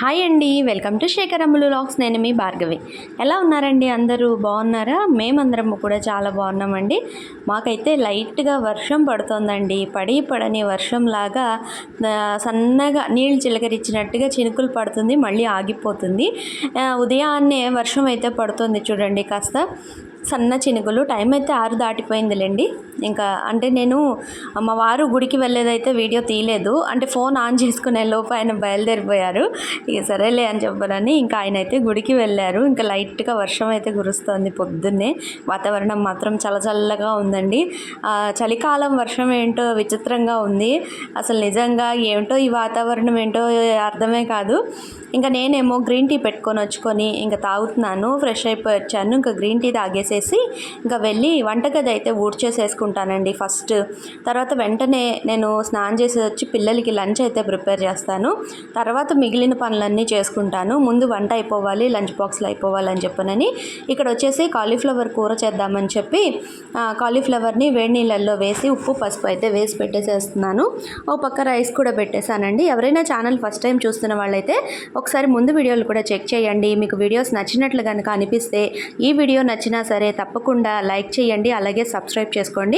Hi అండి welcome to Shekhar Ammulu లాక్స్. నేను మీ భార్గవి. ఎలా ఉన్నారండి అందరూ? బాగున్నారా? మేమందరం కూడా చాలా బాగున్నామండి. మాకైతే లైట్గా వర్షం పడుతోందండి. పడి పడని వర్షంలాగా లాగా సన్నగా నీళ్ళు చిలకరించినట్టుగా చినుకులు పడుతుంది మళ్ళీ ఆగిపోతుంది. ఉదయాన్నే వర్షం అయితే పడుతుంది చూడండి కాస్త. సన్న చినుకులు టైం అయితే ఆరు దాటిపోయిందిలేండి. ఇంకా అంటే నేను మా వారు గుడికి వెళ్ళేదైతే వీడియో తీయలేదు. అంటే ఫోన్ ఆన్ చేసుకునే లోపు ఆయన బయలుదేరిపోయారు. ఇక సరేలే అని చెప్పారని ఇంకా ఆయన అయితే గుడికి వెళ్ళారు. ఇంకా లైట్గా వర్షం అయితే కురుస్తుంది పొద్దున్నే. వాతావరణం మాత్రం చాలా చల్లగా ఉందండి. చలికాలం వర్షం ఏంటో విచిత్రంగా ఉంది. అసలు నిజంగా ఏమిటో ఈ వాతావరణం ఏంటో అర్థమే కాదు. ఇంకా నేనేమో గ్రీన్ టీ పెట్టుకొని వచ్చుకొని ఇంకా తాగుతున్నాను ఫ్రెష్ అయిపోయి వచ్చాను. ఇంకా గ్రీన్ టీ తాగేసేసి ఇంకా వెళ్ళి వంటగది అయితే ఊడ్చేసేసుకుంటానండి ఫస్ట్. తర్వాత వెంటనే నేను స్నానం చేసి వచ్చి పిల్లలకి లంచ్ అయితే ప్రిపేర్ చేస్తాను. తర్వాత మిగిలిన పనులన్నీ చేసుకుంటాను. ముందు వంట అయిపోవాలి లంచ్ బాక్స్లో అయిపోవాలని చెప్పనని. ఇక్కడ వచ్చేసి కాలీఫ్లవర్ కూర చేద్దామని చెప్పి కాలీఫ్లవర్ని వేడి నీళ్ళల్లో వేసి ఉప్పు పసుపు అయితే వేసి పెట్టేసేస్తున్నాను. ఓ పక్క రైస్ కూడా పెట్టేశానండి. ఎవరైనా ఛానల్ ఫస్ట్ టైం చూస్తున్న వాళ్ళైతే ఒకసారి ముందు వీడియోలు కూడా చెక్ చేయండి. మీకు వీడియోస్ నచ్చినట్లు కనుక అనిపిస్తే ఈ వీడియో నచ్చినా సరే తప్పకుండా లైక్ చేయండి. అలాగే సబ్స్క్రైబ్ చేసుకోండి.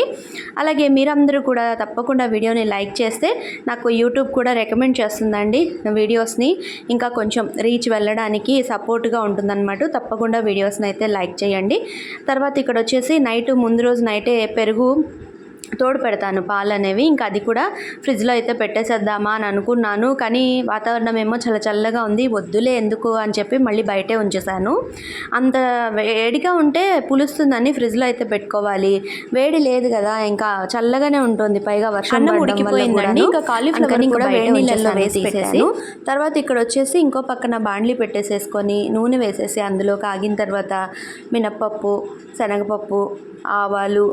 అలాగే మీరందరూ కూడా తప్పకుండా వీడియోని లైక్ చేస్తే నాకు యూట్యూబ్ కూడా రికమెండ్ చేస్తుందండి వీడియోస్ని. ఇంకా కొంచెం రీచ్ వెళ్ళడానికి సపోర్ట్గా ఉంటుందన్నమాట. తప్పకుండా వీడియోస్ని అయితే లైక్ చేయండి. తర్వాత ఇక్కడ వచ్చేసి నైట్ ముందు రోజు నైటే పెరుగు తోడు పెడతాను. పాలు అనేవి ఇంకా అది కూడా ఫ్రిడ్జ్లో అయితే పెట్టేసేద్దామా అని అనుకున్నాను. కానీ వాతావరణం ఏమో చాలా చల్లగా ఉంది. వద్దులే ఎందుకు అని చెప్పి మళ్ళీ బయటే ఉంచేసాను అంత వేడిగా ఉంటే పులుస్తుందని ఫ్రిడ్జ్లో అయితే పెట్టుకోవాలి. వేడి లేదు కదా ఇంకా చల్లగానే ఉంటుంది. పైగా వర్షం ఉడికిపోయిందండి. ఇంకా కాలీఫ్లవర్ కూడా వేడి నీళ్ళల్లో వేసి తీసేసి. తర్వాత ఇక్కడ వచ్చేసి ఇంకో పక్కన బాండ్లీ పెట్టేసేసుకొని నూనె వేసేసి అందులో కాగిన తర్వాత మినప్పప్పు శనగపప్పు ఆవాలు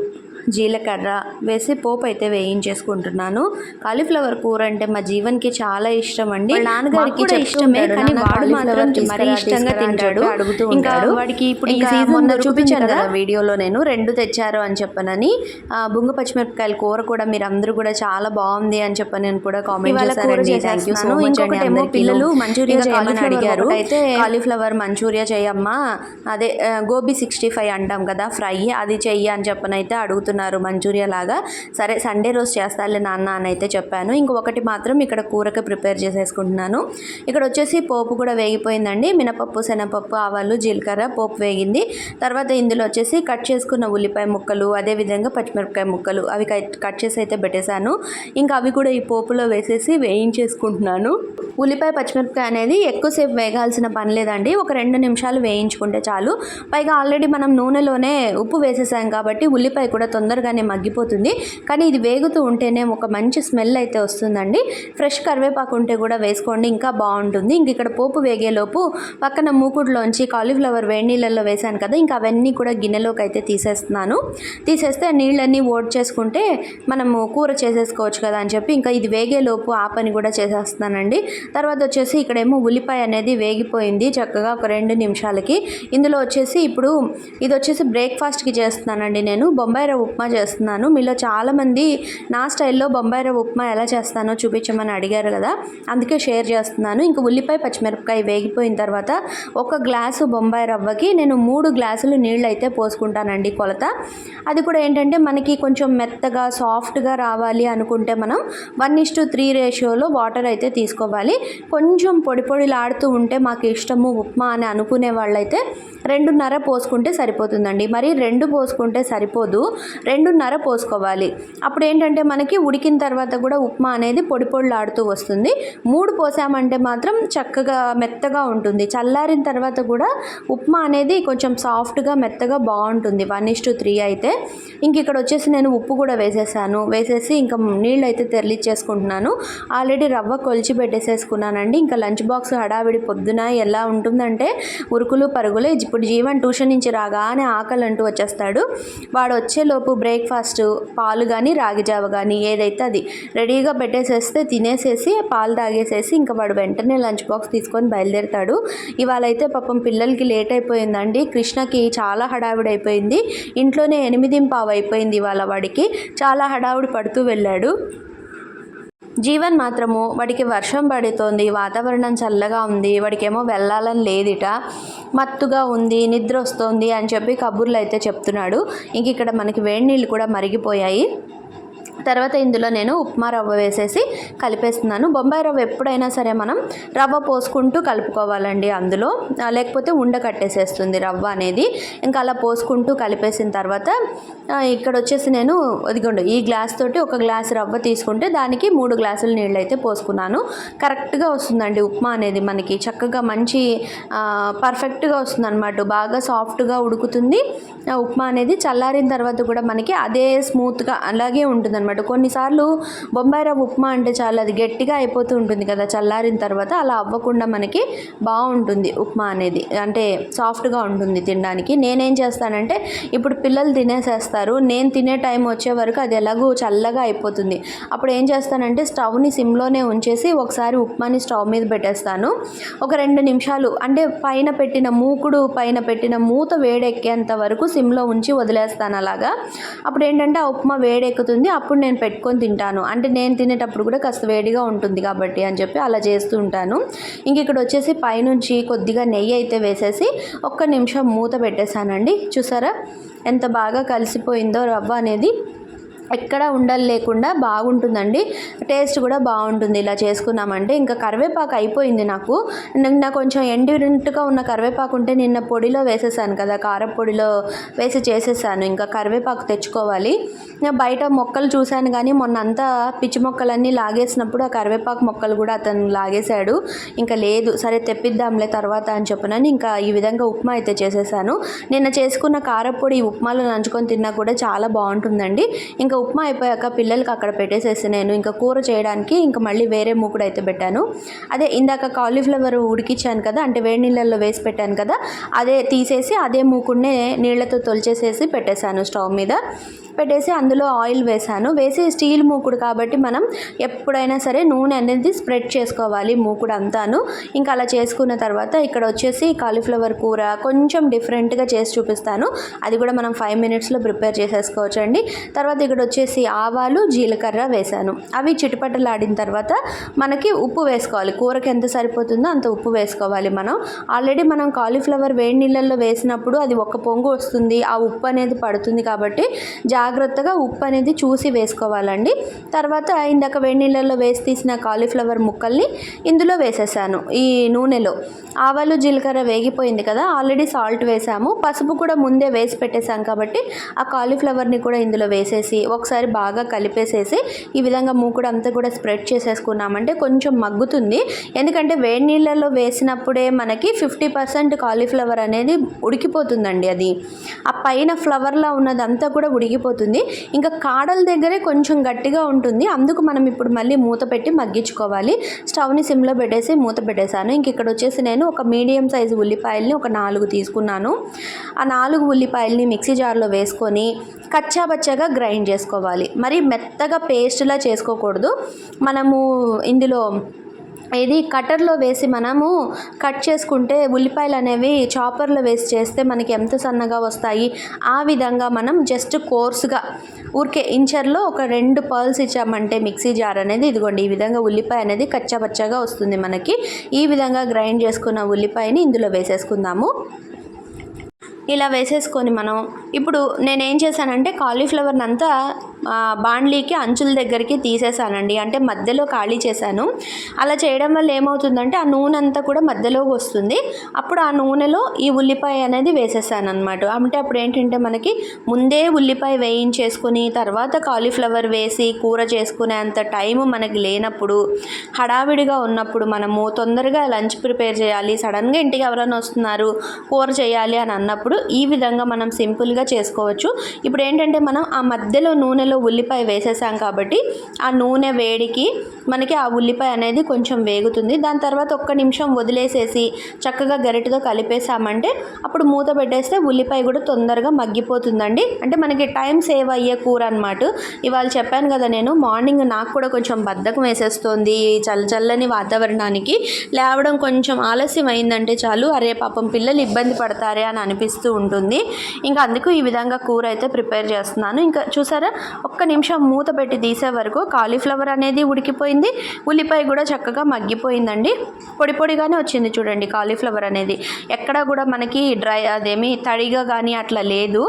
జీలకర్ర వేసి పోపు అయితే వేయించేసుకుంటున్నాను కాలీఫ్లవర్ కూర అంటే మా జీవన్కి చాలా ఇష్టం అండి నాన్నగారికి ఇష్టమే కానీ "నాన్న వాడు మాత్రం మరీ ఇష్టంగా తీసుకురా" అని తింటాడు అడుగుతూ ఇంకా ఉంటాడు. వాడికి ఇప్పుడు ఈ సీజన్ చూపించాను కదా వీడియోలో నేను రెండు తెచ్చారు అని చెప్పనని బుంగ పచ్చిమిరపకాయల కూర కూడా మీరు అందరూ కూడా చాలా బాగుంది అని చెప్పని నేను కూడా కామెంట్ ఇవాళ కూర చేశారండి థ్యాంక్ యూ సో చేసేస్తున్నాను. మచ్ అండి ఇంకొకటేమో అందరికీను. పిల్లలు మంచూరియా చేయమని అడిగారు. ఒకటైతే కాలీఫ్లవర్ మంచూరియా చేయమ్మా అదే గోబీ సిక్స్టీ ఫైవ్ అంటాం కదా ఫ్రై అది చెయ్యి అని చెప్పనైతే అడుగుతున్నారు మంచూరియా లాగా. సరే సండే రోజు చేస్తాలే నాన్న అని అయితే చెప్పాను. ఇంకొకటి మాత్రం ఇక్కడ కూరకి ప్రిపేర్ చేసేసుకుంటున్నాను. ఇక్కడ వచ్చేసి పోపు కూడా వేగిపోయిందండి. మినపప్పు శనగపప్పు ఆవాలు జీలకర్ర పోపు వేగింది. తర్వాత ఇందులో వచ్చేసి కట్ చేసుకున్న ఉల్లిపాయ ముక్కలు అదేవిధంగా పచ్చిమిరపకాయ ముక్కలు అవి కట్ కట్ చేసి అయితే పెట్టేశాను. ఇంకా అవి కూడా ఈ పోపులో వేసేసి వేయించేసుకుంటున్నాను. ఉల్లిపాయ పచ్చిమిరపకాయ అనేది ఎక్కువసేపు వేగాల్సిన పని లేదండి. ఒక రెండు నిమిషాలు వేయించుకుంటే చాలు. పైగా ఆల్రెడీ మనం నూనెలోనే ఉప్పు వేసేసాం కాబట్టి ఉల్లిపాయ కూడా తొందరగానే మగ్గిపోతుంది. కానీ ఇది వేగుతూ ఉంటేనే ఒక మంచి స్మెల్ అయితే వస్తుందండి. ఫ్రెష్ కరివేపాకు ఉంటే కూడా వేసుకోండి ఇంకా బాగుంటుంది. ఇంక ఇక్కడ పోపు వేగేలోపు పక్కన మూకుడులోంచి కాలీఫ్లవర్ వేడి నీళ్ళల్లో వేసాను కదా ఇంకా అవన్నీ కూడా గిన్నెలోకి అయితే తీసేస్తున్నాను. తీసేస్తే నీళ్ళన్నీ ఓడ్ చేసుకుంటే మనము కూర చేసేసుకోవచ్చు కదా అని చెప్పి ఇంకా ఇది వేగేలోపు ఆ పని కూడా చేసేస్తున్నానండి. తర్వాత వచ్చేసి ఇక్కడేమో ఉల్లిపాయ అనేది వేగిపోయింది చక్కగా ఒక రెండు నిమిషాలకి. ఇందులో వచ్చేసి ఇప్పుడు ఇది వచ్చేసి బ్రేక్ఫాస్ట్కి చేస్తున్నానండి నేను. బొంబాయి రవ్వ ఉప్మా చేస్తున్నాను. మీలో చాలామంది నా స్టైల్లో బొంబాయి రవ్వ ఉప్మా ఎలా చేస్తానో చూపించమని అడిగారు కదా. అందుకే షేర్ చేస్తున్నాను. ఇంక ఉల్లిపాయ పచ్చిమిరపకాయ వేగిపోయిన తర్వాత ఒక గ్లాసు బొంబాయి రవ్వకి నేను మూడు గ్లాసులు నీళ్ళు అయితే పోసుకుంటానండి కొలత. అది కూడా ఏంటంటే మనకి కొంచెం మెత్తగా సాఫ్ట్గా రావాలి అనుకుంటే మనం వన్ ఇస్ టు త్రీ రేషియోలో వాటర్ అయితే తీసుకోవాలి. కొంచెం పొడి పొడిలాడుతూ ఉంటే మాకు ఇష్టము ఉప్మా అని అనుకునే వాళ్ళైతే రెండున్నర పోసుకుంటే సరిపోతుందండి. మరి రెండు పోసుకుంటే సరిపోదు. రెండున్నర పోసుకోవాలి. అప్పుడు ఏంటంటే మనకి ఉడికిన తర్వాత కూడా ఉప్మా అనేది పొడి పొడిలాడుతూ వస్తుంది. మూడు పోసామంటే మాత్రం చక్కగా మెత్తగా ఉంటుంది. చల్లారిన తర్వాత కూడా ఉప్మా అనేది కొంచెం సాఫ్ట్గా మెత్తగా బాగుంటుంది. వన్ ఇస్ టు త్రీ అయితే. ఇంక ఇక్కడ వచ్చేసి నేను ఉప్పు కూడా వేసేసాను. వేసేసి ఇంకా నీళ్ళు అయితే తెరలిచ్చేసుకుంటున్నాను. ఆల్రెడీ రవ్వ కొలిచి పెట్టేసేసుకున్నానండి. ఇంకా లంచ్ బాక్స్ హడావిడి పొద్దున ఎలా ఉంటుందంటే ఉరుకులు పరుగులు. ఇప్పుడు జీవన్ ట్యూషన్ నుంచి రాగానే ఆకలి అంటూ వచ్చేస్తాడు. వాడు వచ్చేలోపు బ్రేక్ఫాస్ట్ పాలు కానీ రాగి జావ కానీ ఏదైతే అది రెడీగా పెట్టేసేస్తే తినేసేసి పాలు తాగేసేసి ఇంకా వాడు వెంటనే లంచ్ బాక్స్ తీసుకొని బయలుదేరుతాడు. ఇవాళైతే పాపం పిల్లలకి లేట్ అయిపోయిందండి. కృష్ణకి చాలా హడావిడి అయిపోయింది. ఇంట్లోనే ఎనిమిది పావు అయిపోయింది ఇవాళ వాడికి. చాలా హడావుడి పడుతూ వెళ్ళాడు. జీవన్ మాత్రము వాడికి వర్షం పడుతోంది వాతావరణం చల్లగా ఉంది వాడికేమో వెళ్ళాలని లేదిట మత్తుగా ఉంది నిద్ర వస్తోంది అని చెప్పి కబుర్లు అయితే చెప్తున్నాడు. ఇంక ఇక్కడ మనకి వేడి నీళ్ళు కూడా మరిగిపోయాయి. తర్వాత ఇందులో నేను ఉప్మా రవ్వ వేసేసి కలిపేస్తున్నాను. బొంబాయి రవ్వ ఎప్పుడైనా సరే మనం రవ్వ పోసుకుంటూ కలుపుకోవాలండి అందులో. లేకపోతే ఉండ కట్టేసేస్తుంది రవ్వ అనేది. ఇంకా అలా పోసుకుంటూ కలిపేసిన తర్వాత ఇక్కడ వచ్చేసి నేను ఇదిగోండి ఈ గ్లాస్ తోటి ఒక గ్లాస్ రవ్వ తీసుకుంటే దానికి మూడు గ్లాసుల నీళ్ళు అయితే పోసుకున్నాను. కరెక్ట్గా వస్తుందండి ఉప్మా అనేది మనకి. చక్కగా మంచి పర్ఫెక్ట్గా వస్తుంది అనమాట బాగా సాఫ్ట్గా ఉడుకుతుంది. ఉప్మా అనేది చల్లారిన తర్వాత కూడా మనకి అదే స్మూత్గా అలాగే ఉంటుంది అనమాట కొన్నిసార్లు బొంబాయి రవ్వ ఉప్మా అంటే చాలా అది గట్టిగా అయిపోతూ ఉంటుంది కదా చల్లారిన తర్వాత అలా అవ్వకుండా మనకి బాగుంటుంది ఉప్మా అనేది. అంటే సాఫ్ట్గా ఉంటుంది తినడానికి. నేనేం చేస్తానంటే ఇప్పుడు పిల్లలు తినేసేస్తారు. నేను తినే టైం వచ్చే వరకు అది ఎలాగో చల్లగా అయిపోతుంది. అప్పుడు ఏం చేస్తానంటే స్టవ్ని సిమ్లోనే ఉంచేసి ఒకసారి ఉప్మాని స్టవ్ మీద పెట్టేస్తాను. ఒక రెండు నిమిషాలు. అంటే పైన పెట్టిన మూకుడు పైన పెట్టిన మూత వేడెక్కేంత వరకు సిమ్లో ఉంచి వదిలేస్తాను అలాగా. అప్పుడు ఏంటంటే ఆ ఉప్మా వేడెక్కుతుంది. అప్పుడు నేను పెట్టుకొని తింటాను. అంటే నేను తినేటప్పుడు కూడా కాస్త వేడిగా ఉంటుంది కాబట్టి అని చెప్పి అలా చేస్తూ ఉంటాను. ఇంక ఇక్కడ వచ్చేసి పైనుంచి కొద్దిగా నెయ్యి అయితే వేసేసి ఒక్క నిమిషం మూత పెట్టేశానండి. చూసారా? ఎంత బాగా కలిసిపోయిందో రవ్వ అనేది. ఎక్కడ ఉండలు లేకుండా బాగుంటుందండి. టేస్ట్ కూడా బాగుంటుంది. ఇలా చేసుకున్నామంటే ఇంకా కరివేపాకు అయిపోయింది నాకు. నిన్న కొంచెం ఎండినట్టుగా ఉన్న కరివేపాకు ఉంటే నిన్న పొడిలో వేసేసాను కదా కారపొడిలో వేసి చేసేసాను. ఇంకా కరివేపాకు తెచ్చుకోవాలి. బయట మొక్కలు చూశాను కానీ మొన్న అంతా పిచ్చి మొక్కలన్నీ లాగేసినప్పుడు ఆ కరివేపాకు మొక్కలు కూడా అతను లాగేశాడు. ఇంకా లేదు సరే తెప్పిద్దాంలే తర్వాత అని చెప్పనని ఇంకా ఈ విధంగా ఉప్మా అయితే చేసేసాను. నిన్న చేసుకున్న కారపొడి ఈ ఉప్మాలో నంచుకొని తిన్నా కూడా చాలా బాగుంటుందండి. ఇంకా ఉప్మా అయిపోయాక పిల్లలకి అక్కడ పెట్టేసేసి నేను ఇంకా కూర చేయడానికి ఇంకా మళ్ళీ వేరే మూకుడు అయితే పెట్టాను. అదే ఇందాక కాలీఫ్లవర్ ఉడికిచ్చాను కదా అంటే వేడి నీళ్ళల్లో వేసి పెట్టాను కదా అదే తీసేసి అదే మూకుడినే నీళ్ళతో తొలిచేసేసి పెట్టేశాను స్టవ్ మీద. పెట్టేసి అందులో ఆయిల్ వేసాను వేసి స్టీల్ మూకుడు కాబట్టి మనం ఎప్పుడైనా సరే నూనె అనేది స్ప్రెడ్ చేసుకోవాలి మూకుడు అంతాను. ఇంకా అలా చేసుకున్న తర్వాత ఇక్కడ వచ్చేసి కాలీఫ్లవర్ కూర కొంచెం డిఫరెంట్గా చేసి చూపిస్తాను. అది కూడా మనం ఫైవ్ మినిట్స్లో ప్రిపేర్ చేసేసుకోవచ్చు అండి తర్వాత ఇక్కడ వచ్చేసి ఆవాలు జీలకర్ర వేసాను అవి చిటపటలాడిన తర్వాత మనకి ఉప్పు వేసుకోవాలి. కూరకి ఎంత సరిపోతుందో అంత ఉప్పు వేసుకోవాలి మనం. ఆల్రెడీ మనం కాలీఫ్లవర్ వేడి నీళ్ళల్లో వేసినప్పుడు అది ఒక పొంగు వస్తుంది. ఆ ఉప్పు అనేది పడుతుంది కాబట్టి జాగ్రత్తగా ఉప్పు అనేది చూసి వేసుకోవాలండి. తర్వాత ఇందాక వేడి నీళ్ళల్లో వేసి తీసిన కాలీఫ్లవర్ ముక్కల్ని ఇందులో వేసేసాను ఈ నూనెలో. ఆవాలు జీలకర్ర వేగిపోయింది కదా ఆల్రెడీ సాల్ట్ వేసాము. పసుపు కూడా ముందే వేసి పెట్టేశాం కాబట్టి ఆ కాలీఫ్లవర్ని కూడా ఇందులో వేసేసి ఒకసారి బాగా కలిపేసేసి ఈ విధంగా మూకుడు అంతా కూడా స్ప్రెడ్ చేసేసుకున్నామంటే కొంచెం మగ్గుతుంది. ఎందుకంటే వేడి నీళ్ళల్లో వేసినప్పుడే మనకి ఫిఫ్టీ పర్సెంట్ కాలీఫ్లవర్ అనేది ఉడికిపోతుందండి అది. ఆ పైన ఫ్లవర్లా ఉన్నదంతా కూడా ఉడికిపోతుంది. ఇంకా కాడల దగ్గరే కొంచెం గట్టిగా ఉంటుంది. అందుకు మనం ఇప్పుడు మళ్ళీ మూత పెట్టి మగ్గించుకోవాలి. స్టవ్ని సిమ్లో పెట్టేసి మూత పెట్టేశాను. ఇంక ఇక్కడ వచ్చేసి నేను ఒక మీడియం సైజు ఉల్లిపాయల్ని ఒక నాలుగు తీసుకున్నాను. ఆ నాలుగు ఉల్లిపాయల్ని మిక్సీ జార్లో వేసుకొని కచ్చా బచ్చాగా గ్రైండ్ చేసుకోవాలి. మరి మెత్తగా పేస్ట్లా చేసుకోకూడదు. మనము ఇందులో ఇది కట్టర్లో వేసి మనము కట్ చేసుకుంటే ఉల్లిపాయలు అనేవి చాపర్లో వేసి చేస్తే మనకి ఎంత సన్నగా వస్తాయి? ఆ విధంగా మనం జస్ట్ కోర్సుగా ఊరికే ఇంచర్లో ఒక రెండు పర్ల్స్ ఇచ్చామంటే మిక్సీ జార్ అనేది ఇదిగోండి ఈ విధంగా ఉల్లిపాయ అనేది కచ్చపచ్చగా వస్తుంది మనకి. ఈ విధంగా గ్రైండ్ చేసుకున్న ఉల్లిపాయని ఇందులో వేసేసుకుందాము. ఇలా వేసేసుకొని మనం ఇప్పుడు నేనేం చేశానంటే కాలీఫ్లవర్ని అంతా బాండ్లీకి అంచుల దగ్గరికి తీసేసానండి. అంటే మధ్యలో ఖాళీ చేశాను. అలా చేయడం వల్ల ఏమవుతుందంటే ఆ నూనె అంతా కూడా మధ్యలోకి వస్తుంది. అప్పుడు ఆ నూనెలో ఈ ఉల్లిపాయ అనేది వేసేసాను అనమాట అంటే అప్పుడు ఏంటంటే మనకి ముందే ఉల్లిపాయ వేయించేసుకొని తర్వాత కాలీఫ్లవర్ వేసి కూర చేసుకునే అంత టైం మనకి లేనప్పుడు హడావిడిగా ఉన్నప్పుడు మనము తొందరగా లంచ్ ప్రిపేర్ చేయాలి. సడన్గా ఇంటికి ఎవరైనా వస్తున్నారు కూర చేయాలి అని అన్నప్పుడు ఈ విధంగా మనం సింపుల్గా చేసుకోవచ్చు. ఇప్పుడు ఏంటంటే మనం ఆ మధ్యలో నూనెలో ఉల్లిపాయ వేసేసాం కాబట్టి ఆ నూనె వేడికి మనకి ఆ ఉల్లిపాయ అనేది కొంచెం వేగుతుంది. దాని తర్వాత ఒక్క నిమిషం వదిలేసేసి చక్కగా గరిటతో కలిపేసామంటే అప్పుడు మూత పెట్టేస్తే ఉల్లిపాయ కూడా తొందరగా మగ్గిపోతుందండి. అంటే మనకి టైం సేవ్ అయ్యే కూర అనమాట ఇవాళ చెప్పాను కదా నేను మార్నింగ్ నాకు కూడా కొంచెం బద్ధకం వేసేస్తుంది ఈ చల్ల చల్లని వాతావరణానికి. లేవడం కొంచెం ఆలస్యం అయిందంటే చాలు అరే పాపం పిల్లలు ఇబ్బంది పడతారే అని అనిపిస్తుంది. అనిపిస్తూ ఉంటుంది. ఇంకా అందుకు ఈ విధంగా కూర అయితే ప్రిపేర్ చేస్తున్నాను. ఇంకా చూసారా ఒక్క నిమిషం మూత పెట్టి తీసే వరకు కాలీఫ్లవర్ అనేది ఉడికిపోయింది. ఉల్లిపాయ కూడా చక్కగా మగ్గిపోయిందండి. పొడి పొడిగానే వచ్చింది చూడండి కాలీఫ్లవర్ అనేది. ఎక్కడా కూడా మనకి డ్రై అదేమి తడిగా కానీ అట్లా లేదు.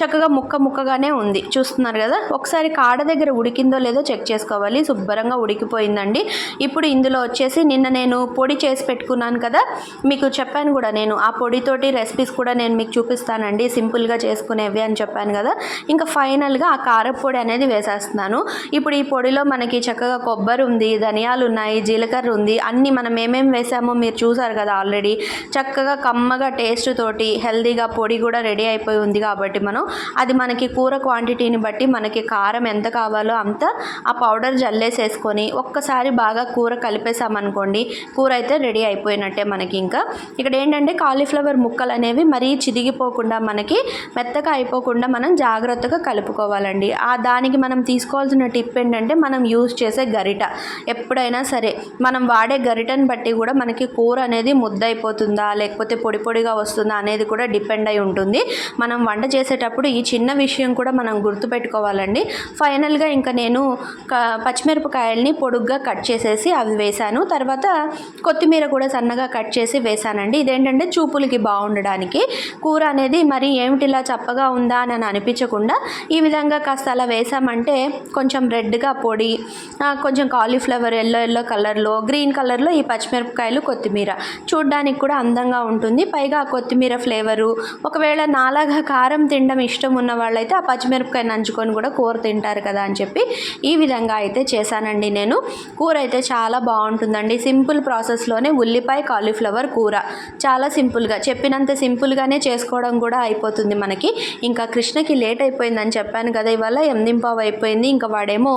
చక్కగా ముక్క ముక్కగానే ఉంది. చూస్తున్నారు కదా ఒకసారి కాడ దగ్గర ఉడికిందో లేదో చెక్ చేసుకోవాలి. శుభ్రంగా ఉడికిపోయిందండి. ఇప్పుడు ఇందులో వచ్చేసి నిన్న నేను పొడి చేసి పెట్టుకున్నాను కదా మీకు చెప్పాను కూడా నేను. ఆ పొడితోటి రెసిపీస్ కూడా నేను మీకు చూపిస్తానండి సింపుల్గా చేసుకునేవి అని చెప్పాను కదా. ఇంకా ఫైనల్గా ఆ కారపొడి అనేది వేసేస్తున్నాను. ఇప్పుడు ఈ పొడిలో మనకి చక్కగా కొబ్బరి ఉంది ధనియాలు ఉన్నాయి జీలకర్ర ఉంది అన్నీ మనం ఏమేమి వేసామో మీరు చూసారు కదా ఆల్రెడీ. చక్కగా కమ్మగా టేస్ట్ తోటి హెల్దీగా పొడి కూడా రెడీ అయిపోయి ఉంది కాబట్టి మనం. అది మనకి కూర క్వాంటిటీని బట్టి మనకి కారం ఎంత కావాలో అంత ఆ పౌడర్ జల్లేసేసుకొని ఒక్కసారి బాగా కూర కలిపేసామనుకోండి కూర అయితే రెడీ అయిపోయినట్టే మనకి ఇంకా. ఇక్కడ ఏంటంటే కాలీఫ్లవర్ ముక్కలు అనేవి మరీ చిదిగిపోకుండా మనకి మెత్తగా అయిపోకుండా మనం జాగ్రత్తగా కలుపుకోవాలండి. ఆ దానికి మనం తీసుకోవాల్సిన టిప్ ఏంటంటే మనం యూజ్ చేసే గరిట. ఎప్పుడైనా సరే మనం వాడే గరిటను బట్టి కూడా మనకి కూర అనేది ముద్ద అయిపోతుందా లేకపోతే పొడి పొడిగా వస్తుందా అనేది కూడా డిపెండ్ అయి ఉంటుంది. మనం వంట చేసేటప్పుడు ఈ చిన్న విషయం కూడా మనం గుర్తుపెట్టుకోవాలండి. ఫైనల్గా ఇంకా నేను పచ్చిమిరపకాయల్ని పొడుగ్గా కట్ చేసేసి అవి వేశాను. తర్వాత కొత్తిమీర కూడా సన్నగా కట్ చేసి వేశానండి. ఇదేంటంటే చూపులకి బాగుండడానికి. కూర కూర అనేది మరి ఏమిటిలా చప్పగా ఉందా అని అనిపించకుండా ఈ విధంగా కాస్త అలా వేసామంటే కొంచెం రెడ్గా పొడి కొంచెం కాలీఫ్లవర్ ఎల్లో ఎల్లో కలర్లో గ్రీన్ కలర్లో ఈ పచ్చిమిరపకాయలు కొత్తిమీర. చూడ్డానికి కూడా అందంగా ఉంటుంది. పైగా ఆ కొత్తిమీర ఫ్లేవరు ఒకవేళ నాలాగా కారం తినడం ఇష్టం ఉన్న వాళ్ళైతే ఆ పచ్చిమిరపకాయ నంచుకొని కూడా కూర తింటారు కదా అని చెప్పి ఈ విధంగా అయితే చేశానండి నేను. కూర అయితే చాలా బాగుంటుందండి. సింపుల్ ప్రాసెస్లోనే ఉల్లిపాయ కాలీఫ్లవర్ కూర. చాలా సింపుల్గా చెప్పినంత సింపుల్గానే చేసుకోవడం కూడా అయిపోతుంది మనకి. ఇంకా కృష్ణకి లేట్ అయిపోయిందని చెప్పాను కదా ఇవాళ ఎనిమిదింపావు అయిపోయింది. ఇంకా వాడేమో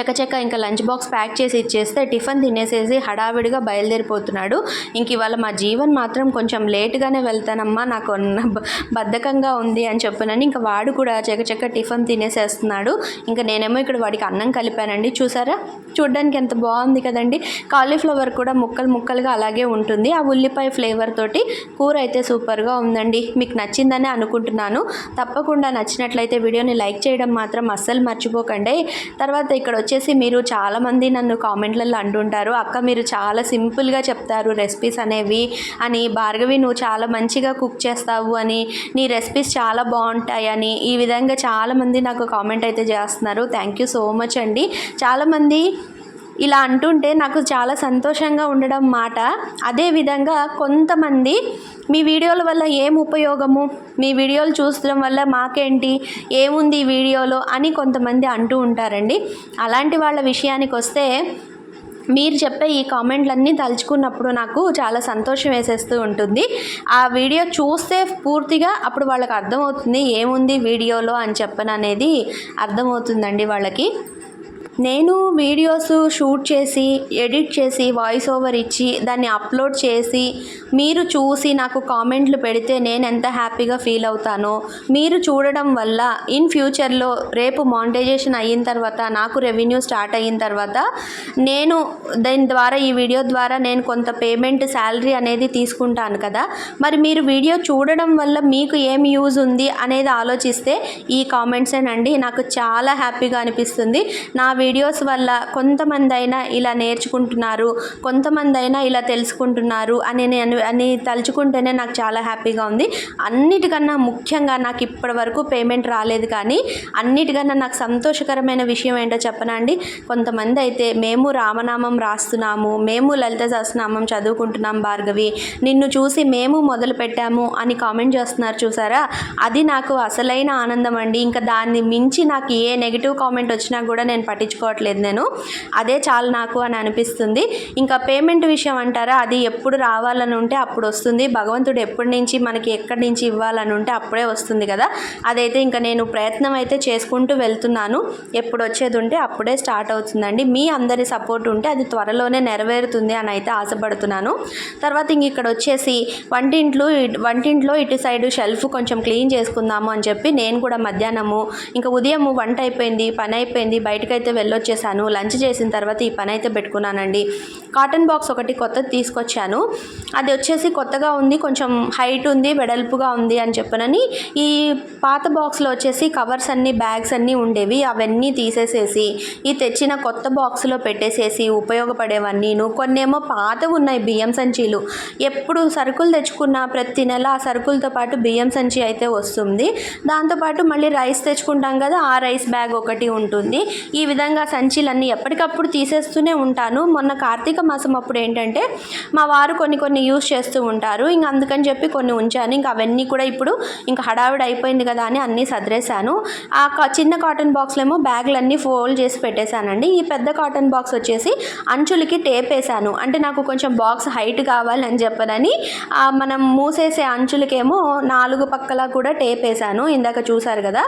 చకచక ఇంకా లంచ్ బాక్స్ ప్యాక్ చేసి ఇచ్చేస్తే టిఫిన్ తినేసేసి హడావిడిగా బయలుదేరిపోతున్నాడు. ఇంక ఇవాళ మా జీవన్ మాత్రం కొంచెం లేట్గానే వెళ్తానమ్మా నాకు బ- బద్ధకంగా ఉంది అని చెప్పినని ఇంకా వాడు కూడా చకచక టిఫిన్ తినేసేస్తున్నాడు. ఇంకా నేనేమో ఇక్కడ వాడికి అన్నం కలిపానండి. చూసారా? చూడ్డానికి ఎంత బాగుంది కదండి. కాలీఫ్లవర్ కూడా ముక్కలు ముక్కలుగా అలాగే ఉంటుంది. ఆ ఉల్లిపాయ ఫ్లేవర్ తోటి కూర అయితే సూపర్గా ఉందండి. మీకు నచ్చిందని అనుకుంటున్నాను. తప్పకుండా నచ్చినట్లయితే వీడియోని లైక్ చేయడం మాత్రం అస్సలు మర్చిపోకండి. తర్వాత ఇక్కడ వచ్చేసి మీరు చాలామంది నన్ను కామెంట్లలో అంటుంటారు అక్క మీరు చాలా సింపుల్గా చెప్తారు రెసిపీస్ అనేవి అని. భార్గవి నువ్వు చాలా మంచిగా కుక్ చేస్తావు అని. నీ రెసిపీస్ చాలా బాగుంటాయని ఈ విధంగా చాలామంది నాకు కామెంట్ అయితే చేస్తున్నారు. థ్యాంక్ యూ సో మచ్ అండి. చాలామంది ఇలా అంటుంటే నాకు చాలా సంతోషంగా ఉండడం మాట. అదేవిధంగా కొంతమంది మీ వీడియోల వల్ల ఏం ఉపయోగము? మీ వీడియోలు చూసడం వల్ల మాకేంటి? ఏముంది ఈ వీడియోలో? అని కొంతమంది అంటూ ఉంటారండి. అలాంటి వాళ్ళ విషయానికి వస్తే మీరు చెప్పే ఈ కామెంట్లన్నీ తలుచుకున్నప్పుడు నాకు చాలా సంతోషం వేసేస్తూ ఉంటుంది. ఆ వీడియో చూస్తే పూర్తిగా అప్పుడు వాళ్ళకి అర్థమవుతుంది ఏముంది వీడియోలో అని చెప్పననేది అర్థమవుతుందండి వాళ్ళకి. నేను వీడియోస్ షూట్ చేసి ఎడిట్ చేసి వాయిస్ ఓవర్ ఇచ్చి దాన్ని అప్లోడ్ చేసి మీరు చూసి నాకు కామెంట్లు పెడితే నేను ఎంత హ్యాపీగా ఫీల్ అవుతానో మీరు చూడడం వల్ల ఇన్ ఫ్యూచర్లో రేపు మానిటైజేషన్ అయిన తర్వాత నాకు రెవెన్యూ స్టార్ట్ అయిన తర్వాత నేను దీని ద్వారా ఈ వీడియో ద్వారా నేను కొంత పేమెంట్ శాలరీ అనేది తీసుకుంటాను కదా. మరి మీరు వీడియో చూడడం వల్ల మీకు ఏం యూజ్ ఉంది అనేది ఆలోచిస్తే ఈ కామెంట్సేనండి నాకు చాలా హ్యాపీగా అనిపిస్తుంది. నా వీడియోస్ వల్ల కొంతమంది అయినా ఇలా నేర్చుకుంటున్నారు కొంతమంది అయినా ఇలా తెలుసుకుంటున్నారు అని నేను అని తలుచుకుంటేనే నాకు చాలా హ్యాపీగా ఉంది. అన్నిటికన్నా ముఖ్యంగా నాకు ఇప్పటి వరకు పేమెంట్ రాలేదు కానీ అన్నిటికన్నా నాకు సంతోషకరమైన విషయం ఏంటో చెప్పనండి కొంతమంది అయితే మేము రామనామం రాస్తున్నాము మేము లలిత సహస్రనామం చదువుకుంటున్నాం భార్గవి నిన్ను చూసి మేము మొదలు పెట్టాము అని కామెంట్ చేస్తున్నారు చూసారా? అది నాకు అసలైన ఆనందం అండి. ఇంకా దాన్ని మించి నాకు ఏ నెగిటివ్ కామెంట్ వచ్చినా కూడా నేను పట్టించుకోవట్లేదు నేను. అదే చాలు నాకు అని అనిపిస్తుంది. ఇంకా పేమెంట్ విషయం అంటారా? అది ఎప్పుడు రావాలని ఉంటే అప్పుడు వస్తుంది. భగవంతుడు ఎప్పటి నుంచి మనకి ఎక్కడి నుంచి ఇవ్వాలని ఉంటే అప్పుడే వస్తుంది కదా. అదైతే ఇంకా నేను ప్రయత్నం అయితే చేసుకుంటూ వెళ్తున్నాను. ఎప్పుడు వచ్చేది ఉంటే అప్పుడే స్టార్ట్ అవుతుందండి. మీ అందరి సపోర్ట్ ఉంటే అది త్వరలోనే నెరవేరుతుంది అని అయితే ఆశపడుతున్నాను. తర్వాత ఇంక ఇక్కడ వచ్చేసి వంటింట్లో వంటింట్లో ఇటు సైడ్ షెల్ఫ్ కొంచెం క్లీన్ చేసుకుందాము అని చెప్పి నేను కూడా మధ్యాహ్నము ఇంకా ఉదయం వంట అయిపోయింది పని అయిపోయింది బయటకైతే వెళ్ళొచ్చేసాను. లంచ్ చేసిన తర్వాత ఈ పని అయితే పెట్టుకున్నానండి. కాటన్ బాక్స్ ఒకటి కొత్తది తీసుకొచ్చాను. అది వచ్చేసి కొత్తగా ఉంది కొంచెం హైట్ ఉంది వెడల్పుగా ఉంది అని చెప్పనని ఈ పాత బాక్స్లో వచ్చేసి కవర్స్ అన్నీ బ్యాగ్స్ అన్నీ ఉండేవి. అవన్నీ తీసేసేసి ఈ తెచ్చిన కొత్త బాక్స్లో పెట్టేసేసి ఉపయోగపడేవన్నీను. కొన్నేమో పాతవి ఉన్నాయి బియ్యం సంచీలు. ఎప్పుడు సరుకులు తెచ్చుకున్న ప్రతి నెల ఆ సరుకులతో పాటు బియ్యం సంచి అయితే వస్తుంది. దాంతోపాటు మళ్ళీ రైస్ తెచ్చుకుంటాం కదా ఆ రైస్ బ్యాగ్ ఒకటి ఉంటుంది. ఈ విధంగా సంచీలన్నీ ఎప్పటికప్పుడు తీసేస్తూనే ఉంటాను. మొన్న కార్తీక మాసం అప్పుడు ఏంటంటే మా వారు కొన్ని కొన్ని యూస్ చేస్తూ ఉంటారు. ఇంక అందుకని చెప్పి కొన్ని ఉంచాను. ఇంకా అవన్నీ కూడా ఇప్పుడు ఇంకా హడావిడి అయిపోయింది కదా అని అన్నీ సదిరేశాను. ఆ కా చిన్న కాటన్ బాక్స్లో ఏమో ఫోల్డ్ చేసి పెట్టేశానండి. ఈ పెద్ద కాటన్ బాక్స్ వచ్చేసి అంచులకి టేప్ వేసాను అంటే నాకు కొంచెం బాక్స్ హైట్ కావాలని అని చెప్పనని మనం మూసేసే అంచులకేమో నాలుగు పక్కల కూడా టేప్ వేసాను ఇందాక చూశారు కదా.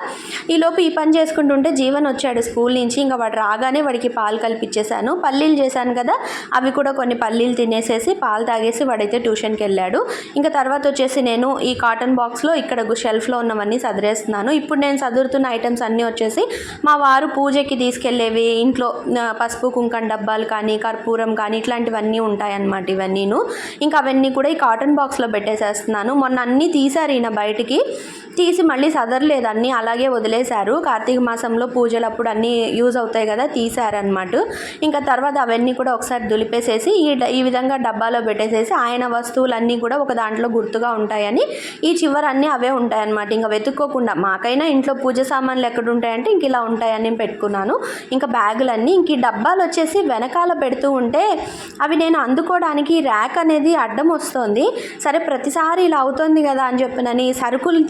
ఈలోపు ఈ పని చేసుకుంటుంటే జీవన్ వచ్చాడు స్కూల్ నుంచి. ఇంకా వాడు రాగానే వాడికి పాలు కల్పించేశాను. పల్లీలు చేశాను కదా అవి కూడా కొన్ని పల్లీలు తినేసేసి పాలు తాగేసి వాడైతే ట్యూషన్కి వెళ్ళాడు. ఇంకా తర్వాత వచ్చేసి నేను ఈ కాటన్ బాక్స్లో ఇక్కడ షెల్ఫ్లో ఉన్నవన్నీ సదిరేస్తున్నాను. ఇప్పుడు నేను చదువుతున్న ఐటమ్స్ అన్నీ వచ్చేసి మా వారు పూజకి తీసుకెళ్ళేవి ఇంట్లో పసుపు కుంకం డబ్బాలు కానీ కర్పూరం కానీ ఇట్లాంటివన్నీ ఉంటాయన్నమాట ఇవన్నీను. ఇంకా అవన్నీ కూడా ఈ కాటన్ బాక్స్లో పెట్టేసేస్తున్నాను. మొన్న అన్నీ తీశారు ఈయన బయటికి. తీసి మళ్ళీ సదరలేదు అన్ని అలాగే వదిలేశారు. కార్తీక మాసంలో పూజలప్పుడు అన్నీ యూజ్ అవుతాయి కదా తీశారనమాట ఇంకా తర్వాత అవన్నీ కూడా ఒకసారి దులిపేసేసి ఈ ఈ విధంగా డబ్బాలో పెట్టేసేసి ఆయన వస్తువులన్నీ కూడా ఒక దాంట్లో గుర్తుగా ఉంటాయని ఈ చివర అన్నీ అవే ఉంటాయన్నమాట. ఇంకా వెతుక్కోకుండా మాకైనా ఇంట్లో పూజ సామాన్లు ఎక్కడ ఉంటాయంటే ఇంక ఇలా ఉంటాయని పెట్టుకున్నాను. ఇంకా బ్యాగులన్నీ ఇంక ఈ డబ్బాలు వచ్చేసి వెనకాల పెడుతూ ఉంటే అవి నేను అందుకోవడానికి ర్యాక్ అనేది అడ్డం వస్తుంది. సరే ప్రతిసారి ఇలా అవుతుంది కదా అని చెప్పినని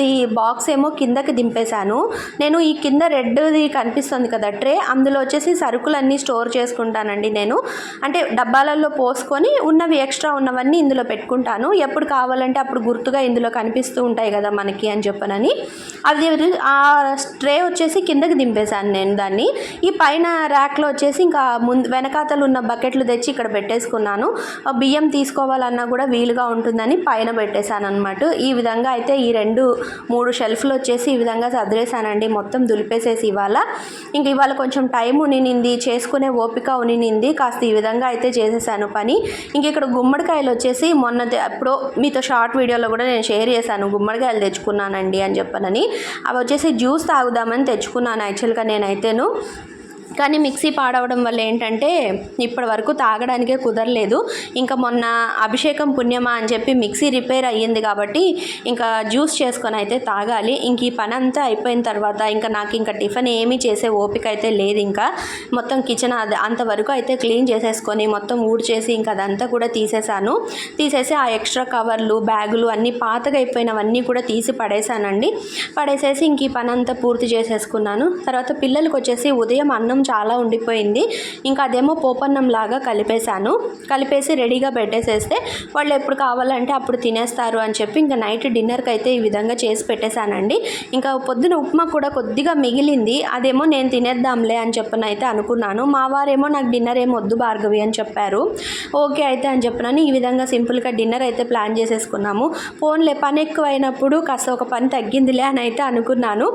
తీ బాక్స్ ఏమో కిందకి దింపేశాను. నేను ఈ కింద రెడ్ది కనిపిస్తుంది కదా ట్రే అందులో వచ్చేసి సరుకులన్నీ స్టోర్ చేసుకుంటానండి నేను. అంటే డబ్బాలలో పోసుకొని ఉన్నవి ఎక్స్ట్రా ఉన్నవన్నీ ఇందులో పెట్టుకుంటాను. ఎప్పుడు కావాలంటే అప్పుడు గుర్తుగా ఇందులో కనిపిస్తూ ఉంటాయి కదా మనకి అని చెప్పనని. అది ఆ ట్రే వచ్చేసి కిందకి దింపేశాను నేను దాన్ని. ఈ పైన ర్యాక్లో వచ్చేసి ఇంకా ముందు వెనకాతలు ఉన్న బకెట్లు తెచ్చి ఇక్కడ పెట్టేసుకున్నాను. బియ్యం తీసుకోవాలన్నా కూడా వీలుగా ఉంటుందని పైన పెట్టేశాను అనమాట ఈ విధంగా అయితే ఈ రెండు మూడు షెల్ఫ్లు వచ్చేసి ఈ విధంగా సదిరేశానండి మొత్తం దులిపేసేసి ఇవాళ. ఇంక ఇవాళ కొంచెం టైం ఉనినింది చేసుకునే ఓపిక ఉనినింది. కాస్త ఈ విధంగా అయితే చేసేసాను పని. ఇంక ఇక్కడ గుమ్మడికాయలు వచ్చేసి మొన్న ఎప్పుడో మీతో షార్ట్ వీడియోలో కూడా నేను షేర్ చేశాను. గుమ్మడికాయలు తెచ్చుకున్నానండి అని చెప్పనని. అవి వచ్చేసి జ్యూస్ తాగుదామని తెచ్చుకున్నాను యాక్చువల్గా నేనైతేను. కానీ మిక్సీ పాడవడం వల్ల ఏంటంటే ఇప్పటి వరకు తాగడానికే కుదరలేదు. ఇంకా మొన్న అభిషేకం పుణ్యమా అని చెప్పి మిక్సీ రిపేర్ అయ్యింది కాబట్టి ఇంకా జ్యూస్ చేసుకొని అయితే తాగాలి. ఇంక ఈ పని అంతా అయిపోయిన తర్వాత ఇంకా నాకు ఇంకా టిఫిన్ ఏమీ చేసే ఓపిక అయితే లేదు ఇంకా. మొత్తం కిచెన్ అది అంతవరకు అయితే క్లీన్ చేసేసుకొని మొత్తం ఊడ్చేసి ఇంకా అదంతా కూడా తీసేసాను. తీసేసి ఆ ఎక్స్ట్రా కవర్లు బ్యాగులు అన్నీ పాతగా అయిపోయినవన్నీ కూడా తీసి పడేశానండి పడేసేసి ఇంక ఈ పని అంతా పూర్తి చేసేసుకున్నాను. తర్వాత పిల్లలకి వచ్చేసి ఉదయం అన్నం చాలా ఉండిపోయింది. ఇంకా అదేమో పోపన్నం లాగా కలిపేశాను. కలిపేసి రెడీగా పెట్టేసేస్తే వాళ్ళు ఎప్పుడు కావాలంటే అప్పుడు తినేస్తారు అని చెప్పి ఇంకా నైట్ డిన్నర్కి అయితే ఈ విధంగా చేసి పెట్టేశానండి. ఇంకా పొద్దున ఉప్మా కూడా కొద్దిగా మిగిలింది. అదేమో నేను తినేద్దాంలే అని చెప్పని అయితే అనుకున్నాను. మా వారేమో నాకు డిన్నర్ ఏమో వద్దు భార్గవి అని చెప్పారు. ఓకే అయితే అని చెప్పినాను ఈ విధంగా సింపుల్గా డిన్నర్ అయితే ప్లాన్ చేసేసుకున్నాము. ఫోన్లే పని ఎక్కువ అయినప్పుడు కాస్త ఒక పని తగ్గిందిలే అని అయితే అనుకున్నాను.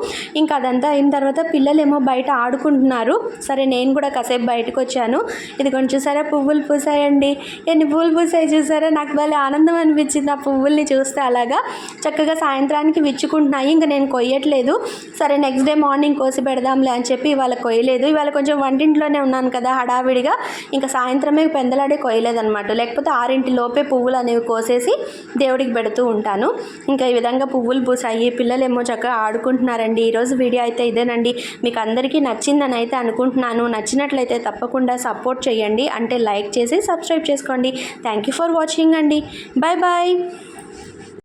ఇంకా అదంతా అయిన తర్వాత పిల్లలేమో బయట ఆడుకుంటున్నారు. సరే నేను కూడా కాసేపు బయటకు వచ్చాను ఇది కొంచెం చూసారా? పువ్వులు పూసాయండి ఎన్ని పువ్వులు పూసాయి చూసారా? నాకు భలే ఆనందం అనిపించింది ఆ పువ్వుల్ని చూస్తే అలాగా. చక్కగా సాయంత్రానికి విచ్చుకుంటున్నాయి. ఇంకా నేను కొయ్యట్లేదు. సరే నెక్స్ట్ డే మార్నింగ్ కోసి పెడదాంలే అని చెప్పి ఇవాళ కొయ్యలేదు. ఇవాళ కొంచెం వంటింట్లోనే ఉన్నాను కదా హడావిడిగా. ఇంకా సాయంత్రమే పెందలాడే కొయ్యలేదన్నమాట. లేకపోతే ఆరింటి లోపే పువ్వులు అనేవి కోసేసి దేవుడికి పెడుతూ ఉంటాను. ఇంకా ఈ విధంగా పువ్వులు పూసాయి పిల్లలేమో చక్కగా ఆడుకుంటున్నారండి. ఈరోజు వీడియో అయితే ఇదేనండి. మీకు అందరికీ నచ్చిందని అయితే అనుకుంటున్నాను. అనుకుంటున్నాను నచ్చినట్లయితే తప్పకుండా సపోర్ట్ చేయండి. అంటే లైక్ చేసి సబ్స్క్రైబ్ చేసుకోండి. థ్యాంక్ యూ ఫర్ వాచింగ్ అండి. Bye bye